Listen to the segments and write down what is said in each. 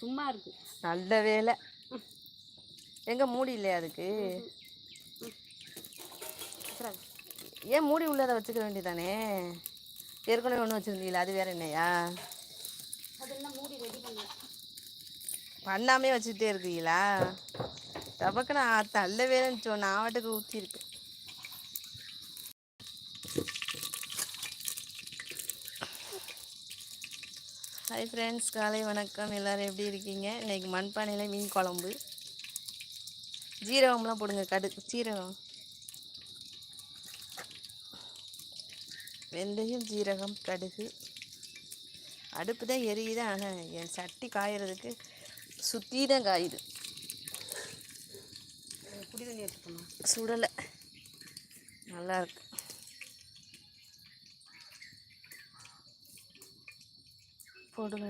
சும்மா இருக்கு. நல்ல வேலை. எங்க மூடி இல்லையா அதுக்கு? ஏன் மூடி உள்ளதை வச்சுக்க வேண்டியதானே? ஏற்கனவே ஒன்று வச்சுருந்தீங்களா அது வேற என்னையா? பண்ணாமே வச்சுக்கிட்டே இருக்கீங்களா? டபக்கு நான் தள்ள வேலைன்னு சொன்ன நான் வாட்டுக்கு ஹாய் ஃப்ரெண்ட்ஸ் காலை வணக்கம். எல்லோரும் எப்படி இருக்கீங்க? இன்னைக்கு மண்பானையில் மீன் குழம்பு. ஜீரகம்லாம் போடுங்க கடு சீரகம் வெந்தயம் ஜீரகம் கடுகு. அடுப்பு தான் எரியுது ஆனால் என் சட்டி காயறதுக்கு சுற்றி தான் காயுது. குடி தண்ணி எடுத்துக்கணும். சுடலை. நல்லா இருக்கு போடுங்க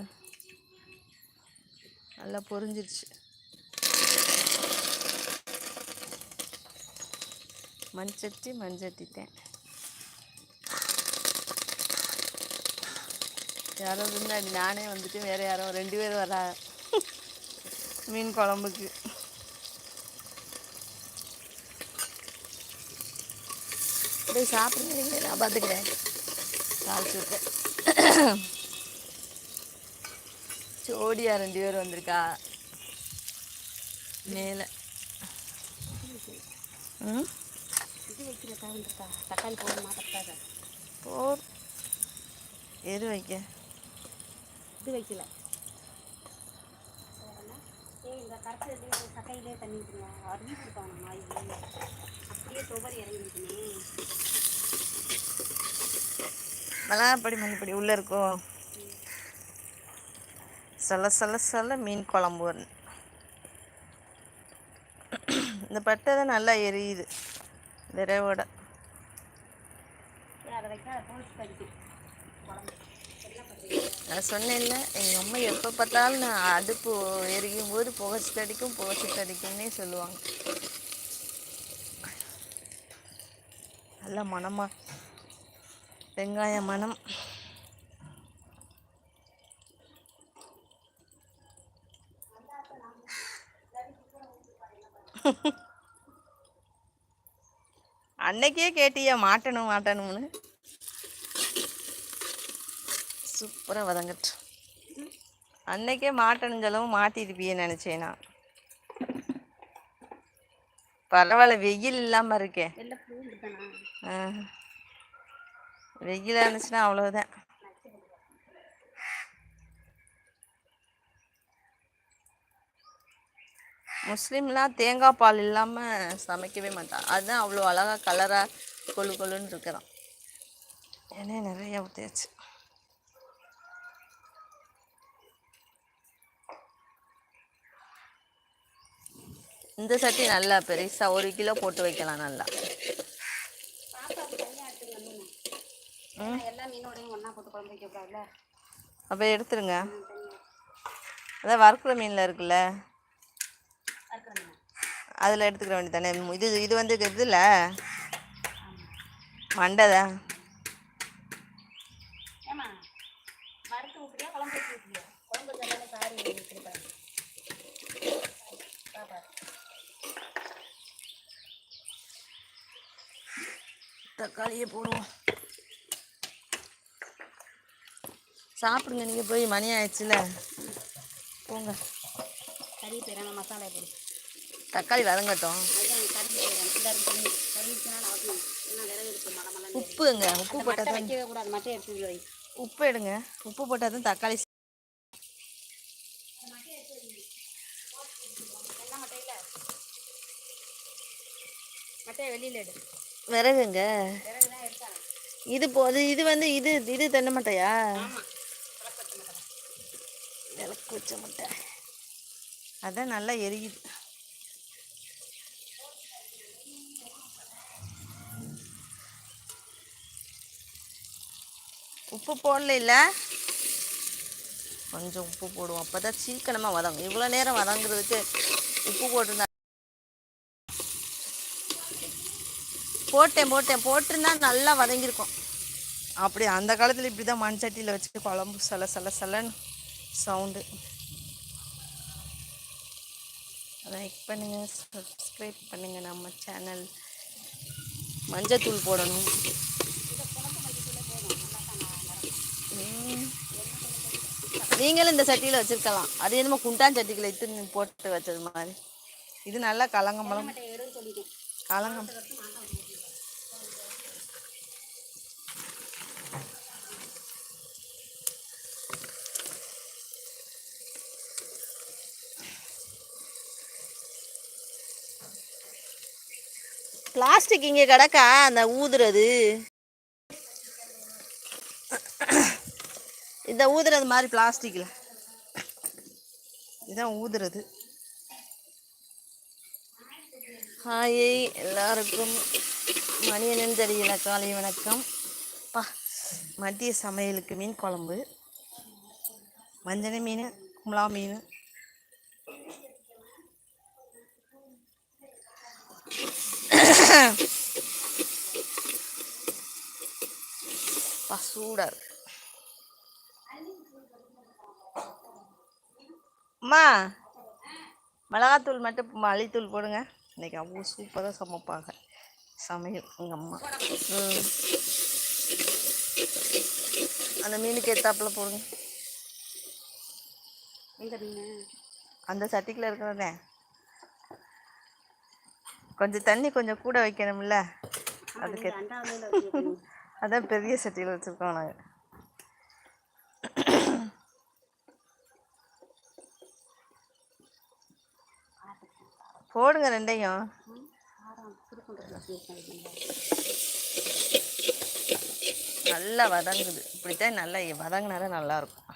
நல்லா பொரிஞ்சிருச்சு. மண்சட்டி மண்சட்டி யாரோ முன்னாடி நானே வந்துட்டு வேறு யாரோ ரெண்டு பேர் வரா. மீன் குழம்புக்கு. அப்படியே சாப்பிடுங்க நான் பார்த்துக்கிறேன் சாப்பிட்டுருக்கேன் ஜோடியா ரெண்டு பேர் வந்திருக்கா. மேலே. ம்? போர் எது வைக்க. இது வைக்கல. சக்கையிலே தண்ணி கொடுப்பாங்க நாய். அப்படியே துவரி இறங்கிருக்குமே மிளகாப்படி மல்லிப்படி உள்ளே இருக்கோ? சல சல சல மீன் குழம்பு வரணும் இந்த பட்டை தான் நல்லா எரியுது. விரைவோட. நான் சொன்னேன்ல எங்கள் அம்மா எப்போ பார்த்தாலும் நான் அடுப்பு எரிக்கும் போது புகைச்சிட்டு அடிக்கும் புகைச்சிட்டு அடிக்கும்னே சொல்லுவாங்க. நல்ல மணமா. வெங்காய மணம். அன்னைக்கே கேட்டியா மாட்டணும் மாட்டணும்னு. சூப்பராக வதங்கட்டு அன்னைக்கே மாட்டணும் சொல்லவும் மாட்டிருப்பியே நினச்சேன் நான். பரவாயில்ல வெயில் இல்லாமல் இருக்கே. எல்லாம் பூண்டு தானா ஆ. வெயிலாக இருந்துச்சுன்னா அவ்வளோதான் முஸ்லீம்லாம் தேங்காய் பால் இல்லாமல் சமைக்கவே மாட்டான். அதுதான் அவ்வளோ அழகாக கலராக கொழு கொழுன்னு இருக்கிறான். எண்ணெய் நிறைய ஊற்றியாச்சு இந்த சட்டி நல்லா பெருசாக ஒரு கிலோ போட்டு வைக்கலாம் நல்லா. எல்லா அப்போ எடுத்துருங்க. அதான் வறுக்கிற மீனில் இருக்குல்ல. அதில் எடுத்துக்கிற வேண்டியதானே இது இது வந்து இதில்? மண்டை தான். ஏமா வறுத்து ஊற்றுறியா குழம்பு வச்சு ஊற்றுறியா குழம்பு வச்சாலே சாரி கொடுப்பாங்க பாப்பா தக்காளியை போடுவோம். சாப்பிடுங்க நீங்கள் போய் மணி ஆயிடுச்சுல. போங்க. கறி போயிடலாம் மசாலா போடு. தக்காளி வதங்கட்டும். உப்புங்க உப்பு போட்டால் தான் உப்பு எடுங்க. உப்பு போட்டால் தான் தக்காளி விறகுங்க. இது போது இது வந்து இது இது தென்னை மட்டையா? விளக்கு வச்ச முட்டை. அதான் நல்லா எரியுது. உப்பு போடல இல்லை கொஞ்சம் உப்பு போடுவோம். அப்போ தான் சீக்கிரமாக வதங்கும். இவ்வளோ நேரம் வதங்குறதுக்கு உப்பு போட்டிருந்தா போட்டேன் போட்டேன். போட்டிருந்தா நல்லா வதங்கியிருக்கும். அப்படி அந்த காலத்தில் இப்படி தான் மண் சட்டியில் வச்சுட்டு குழம்பு சல சல சலன்னு சவுண்டு லைக் பண்ணுங்கள் சப்ஸ்கிரைப் பண்ணுங்கள் நம்ம சேனல் மஞ்சத்தூள் போடணும் ம். நீங்களும் இந்த சட்டியில் வச்சுருக்கலாம். அது என்னமோ குண்டான் சட்டிகளை இத்து போட்டு வச்சது மாதிரி. இது நல்லா கலங்கம்பழம். கலங்கம். பிளாஸ்டிக் இங்கே கிடக்கா அந்த ஊதுறது. இந்த ஊதுறது மாதிரி பிளாஸ்டிக்கில். இதான் ஊதுறது. ஹாய் எல்லாருக்கும் மணி என்னன்னு தெரியல. காலை வணக்கம். பா மதிய சமையலுக்கு மீன் குழம்பு. மஞ்சள் மீன் கும்லா மீன். பசூடாக சூடாக அம்மா மிளகாத்தூள் மட்டும் மல்லித்தூள் போடுங்க. இன்னைக்கு அவ்வளோ சூப்பராக சமைப்பாங்க. சமையல் எங்கள் அம்மா. அந்த மீனுக்கு ஏத்தாப்புல போடுங்க. அந்த சட்டிக்குள்ள இருக்கிறதே கொஞ்சம் தண்ணி கொஞ்சம் கூட வைக்கணும்ல. அதுக்கு அதான் பெரிய சட்டியில் வச்சுருக்கோம் நாங்கள் போடுங்க ரெண்டையும். நல்லா வதங்குது. இப்படித்தான் நல்லா வதங்கினாலே நல்லா இருக்கும்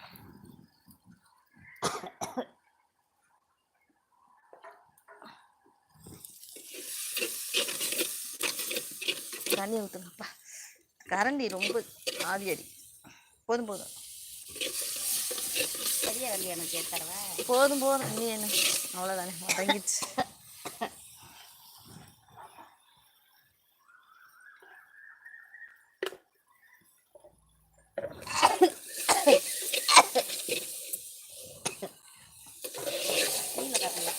தண்ணி ஊற்றுங்கப்பா கரண்டி ரொம்ப ஆவி அடி. போதும் போதும். பெரிய கல்யாணம் சேர்த்தரவா போதும் போதும். நீ என்ன? அவ்வளோதானே வதங்கிடுச்சு மீனில் கட்டல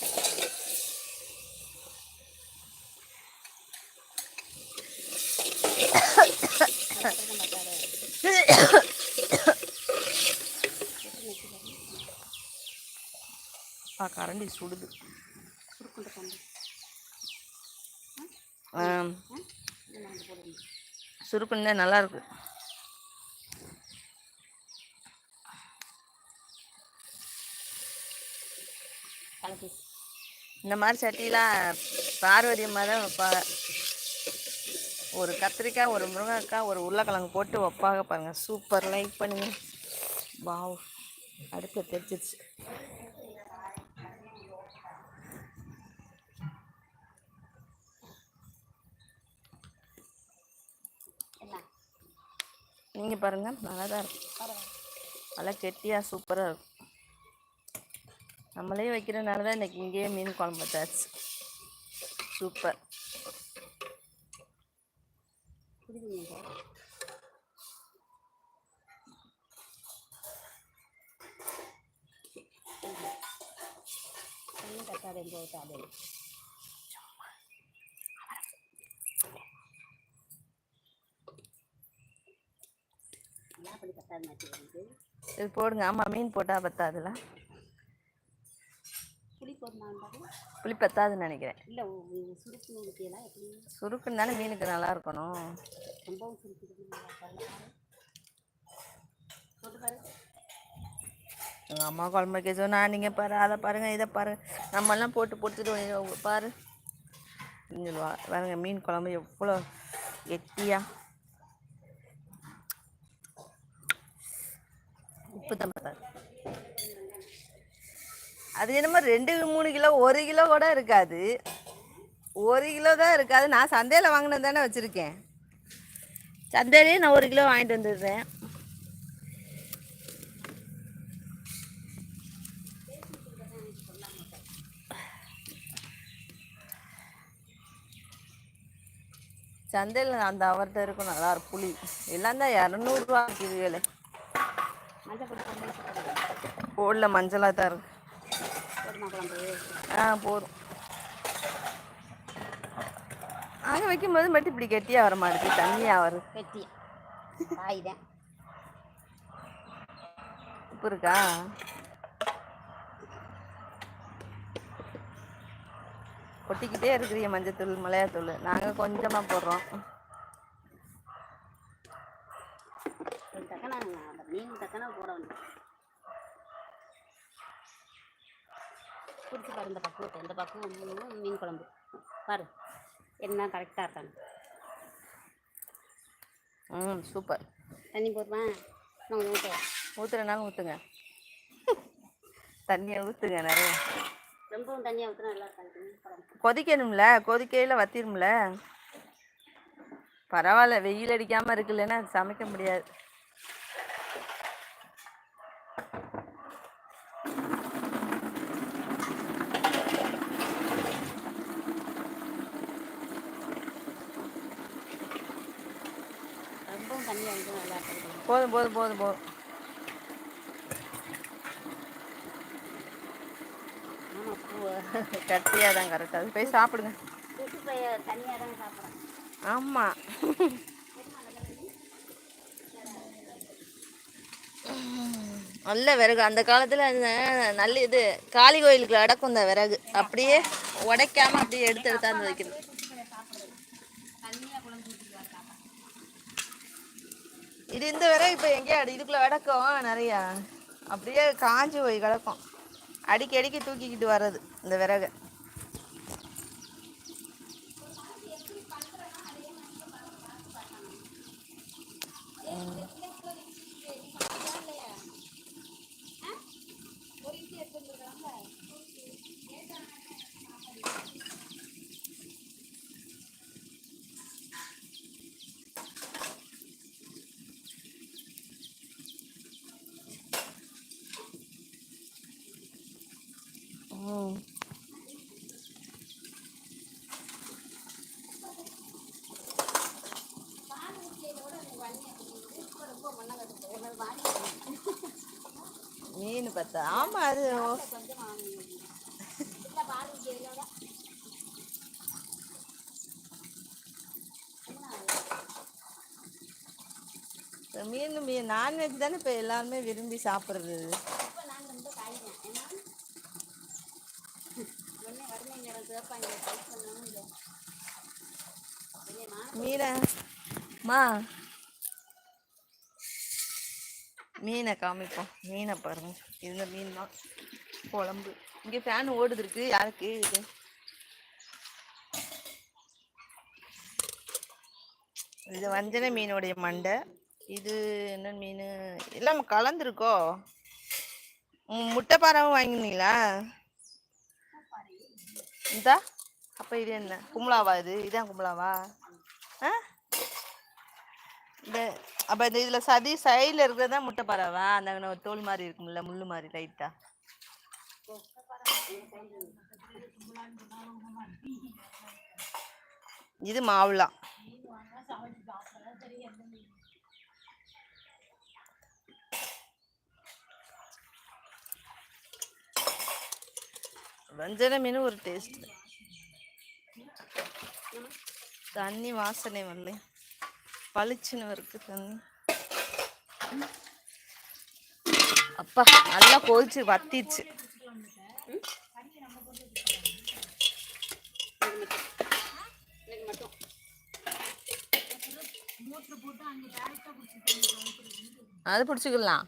ஆ கரண்டி சுடுது. சுருக்குன்ற சுருக்குன்னு நல்லா இருக்கு. இந்த மாதிரி சட்டிலாம் பார்வதி அம்மா தான் வைப்பாங்க ஒரு கத்திரிக்காய் ஒரு முருங்கைக்காய் ஒரு உருளைக்கிழங்கு போட்டு வைப்பாங்க பாருங்க. சூப்பர் லைக் பண்ணுங்க. வாவ் அடுத்த தெரிச்சிருச்சு நீங்கள் பாருங்கள் நல்லா தான் இருக்கும் நல்லா கெட்டியாக சூப்பராக இருக்கும். நம்மளே வைக்கிறனால தான் இன்றைக்கி இங்கேயே மீன் குழம்பு வச்சாச்சு. சூப்பர். குடிங்க தண்ணி மாற்றி வந்து இது போடுங்க. ஆமாம் மீன் போட்டால் பத்தாதுல. புளி போடமாண்டாது புளி பத்தாதுன்னு நினைக்கிறேன். இல்லை சுருக்குன்னு ஊற்றியெல்லாம் எப்படி? சுருக்குன்னு தானே மீனுக்கு நல்லா இருக்கணும். ரொம்பவும் பாரு. எங்கள் அம்மா குழம்பு வைக்க சொன்னா நீங்கள் பாரு அதை பாருங்கள் இதை பாருங்க நம்மெல்லாம் போட்டு பொறுத்துட்டு பாரு. அப்படின்னு சொல்லுவா பாருங்க மீன் குழம்பு எவ்வளோ கெட்டியா உப்பு அது என்னமோ ரெண்டு மூணு கிலோ ஒரு கிலோ கூட இருக்காது. ஒரு கிலோ தான் இருக்காது. நான் சந்தையில் வாங்கினது தானே வச்சுருக்கேன். சந்தையிலேயே நான் ஒரு கிலோ வாங்கிட்டு வந்துடுறேன். சந்தையில் அந்த அவர்கிட்ட இருக்கும் நல்லா புளி. எல்லாம் தான் இரநூறுவா விற்கிதுகளே போடல மஞ்சளாக தான் இருக்கு. ஆ போதும். அங்கே வைக்கும்போது மட்டும் இப்படி கெட்டியாக வர மாட்டேது தண்ணியாக வரும் கெட்டியாக உப்பு இருக்கா? கொட்டிக்கிட்டே இருக்கிறீங்க மஞ்சத்தூள் மிளகாத்தூள் நாங்கள் கொஞ்சமாக போடுறோம். மீன் தக்கனா போட வேண்டியது. பிடிச்சி பாரு இந்த பக்குவத்தை இந்த பக்குவம் மீன் குழம்பு. பாரு என்ன கரெக்டாக இருக்காங்க ம் சூப்பர் தண்ணி போடுமா நான் ஊற்றுவேன் ஊற்றுறனாலும் ஊற்றுங்க தண்ணியை ஊற்றுங்க நிறைய. ரொம்பவும் தண்ணியாக ஊற்றினா நல்லா கொதிக்கணும்ல கொதிக்கையில் வத்திரும்ல. பரவாயில்ல வெயில் அடிக்காமல் இருக்குல்லன்னா சமைக்க முடியாது. நல்லா போதும் போதும் போதும். போதும் கட்டியாக தான் கரெக்டாக போய் சாப்பிடுங்க. ஆமாம் நல்ல விறகு. அந்த காலத்தில் நல்ல இது காளி கோயிலுக்கு அடக்கும் இந்த விறகு. அப்படியே உடைக்காம அப்படியே எடுத்து எடுத்தாந்து வைக்கணும். இது இந்த விறகு இப்போ எங்கேயா இதுக்குள்ளே விடக்கும் நிறையா. அப்படியே காஞ்சி போய் கிடக்கும். அடிக்கடிக்கு தூக்கிக்கிட்டு வர்றது இந்த விறகு ம் மீன் பார்த்தா ஆமா அது மீன் மீன் நான்வெஜ் தானே இப்போ எல்லாருமே விரும்பி சாப்பிட்றது? மீனை? மா மீனை காமிப்போம். மீனை பாருங்க. இந்த மீன் தான். குழம்பு. இங்கே ஃபேன் ஓடுது இருக்கு யாருக்கு இது? இது வஞ்சன மீனுடைய மண்டை. இது என்ன மீன்? எல்லாம் கலந்துருக்கோ? ம், முட்டை பாறாவும் வாங்கினீங்களா இந்தா. அப்போ இது என்ன? கும்பலாவா இது? இதான் கும்பலாவா? ஆ? இந்த அப்போ இந்த இதில் சதி சைடில் இருக்கிறது தான் முட்டை பறவை அந்த தோல் மாதிரி இருக்கும்ல முள் மாதிரி லைட்டாக இது மாவுலாம் வஞ்சன மீன் ஒரு டேஸ்ட் தண்ணி வாசனை வரல பளிச்சுன்னு இருக்கு தண்ணி அப்பா நல்லா கொதிச்சு வத்திச்சு அது பிடிச்சிக்கலாம்.